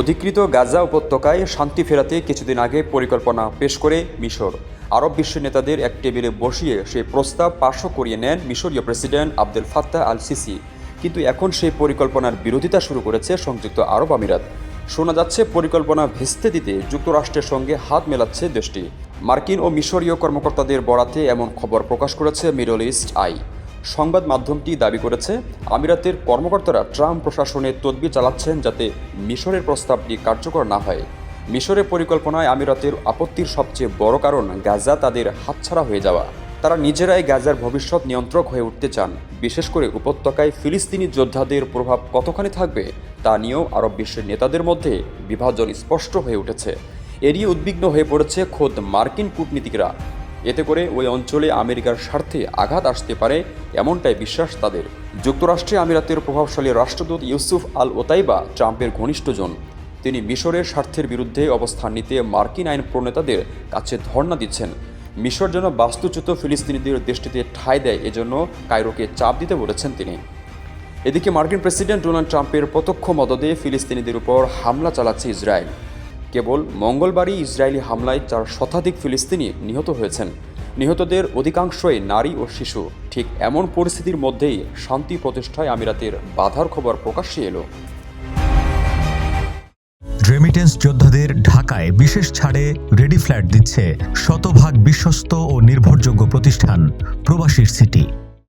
অধিকৃত গাজা উপত্যকায় শান্তি ফেরাতে কিছুদিন আগে পরিকল্পনা পেশ করে মিশর। আরব বিশ্ব নেতাদের এক টেবিলে বসিয়ে সেই প্রস্তাব পাশও করিয়ে নেন মিশরীয় president Abdul Fattah al Sisi কিন্তু এখন সেই পরিকল্পনার বিরোধিতা শুরু করেছে সংযুক্ত আরব আমিরাত। শোনা যাচ্ছে পরিকল্পনা ভেস্তে দিতে যুক্তরাষ্ট্রের সঙ্গে হাত মেলাচ্ছে দেশটি। মার্কিন ও মিশরীয় কর্মকর্তাদের বরাতে এমন খবর প্রকাশ করেছে মিডল ইস্ট আই। সংবাদ মাধ্যমটি দাবি করেছে, আমিরাতের কর্মকর্তারা ট্রাম্প প্রশাসনের তদবির চালাচ্ছেন যাতে মিশরের প্রস্তাবটি কার্যকর না হয়। মিশরের পরিকল্পনায় আমিরাতের আপত্তির সবচেয়ে বড় কারণ গাজা তাদের হাতছাড়া হয়ে যাওয়া। তারা নিজেরাই গাজার ভবিষ্যৎ নিয়ন্ত্রক হয়ে উঠতে চান। বিশেষ করে উপত্যকায় ফিলিস্তিনি যোদ্ধাদের প্রভাব কতখানি থাকবে, তা নিয়েও আরব বিশ্বের নেতাদের মধ্যে বিভাজন স্পষ্ট হয়ে উঠেছে। এরই উদ্বিগ্ন হয়ে পড়েছে খোদ মার্কিন কূটনীতিকরা। এতে করে ওই অঞ্চলে আমেরিকার স্বার্থে আঘাত আসতে পারে এমনটাই বিশ্বাস তাদের। যুক্তরাষ্ট্রে আমিরাতের প্রভাবশালী রাষ্ট্রদূত ইউসুফ আল ওতাইবা ট্রাম্পের ঘনিষ্ঠজন। তিনি মিশরের স্বার্থের বিরুদ্ধে অবস্থান নিতে মার্কিন আইন প্রণেতাদের কাছে ধর্ণা দিচ্ছেন। মিশর যেন বাস্তুচ্যুত ফিলিস্তিনিদের দেশটিতে ঠাঁই দেয়, এজন্য কায়রোকে চাপ দিতে বলেছেন তিনি। এদিকে মার্কিন প্রেসিডেন্ট ডোনাল্ড ট্রাম্পের প্রত্যক্ষ মদদে ফিলিস্তিনিদের উপর হামলা চালাচ্ছে ইসরায়েল। কেবল মঙ্গলবারই ইসরায়েলি হামলায় চার শতাধিক ফিলিস্তিনি নিহত হয়েছেন। নিহতদের অধিকাংশই নারী ও শিশু। ঠিক এমন পরিস্থিতির মধ্যেই শান্তি প্রতিষ্ঠায় আমিরাতের বাধার খবর প্রকাশ্যে এলো। রেমিটেন্স যোদ্ধাদের ঢাকায় বিশেষ ছাড়ে রেডি ফ্ল্যাট দিচ্ছে শতভাগ বিশ্বস্ত ও নির্ভরযোগ্য প্রতিষ্ঠান, প্রবাসীর সিটি।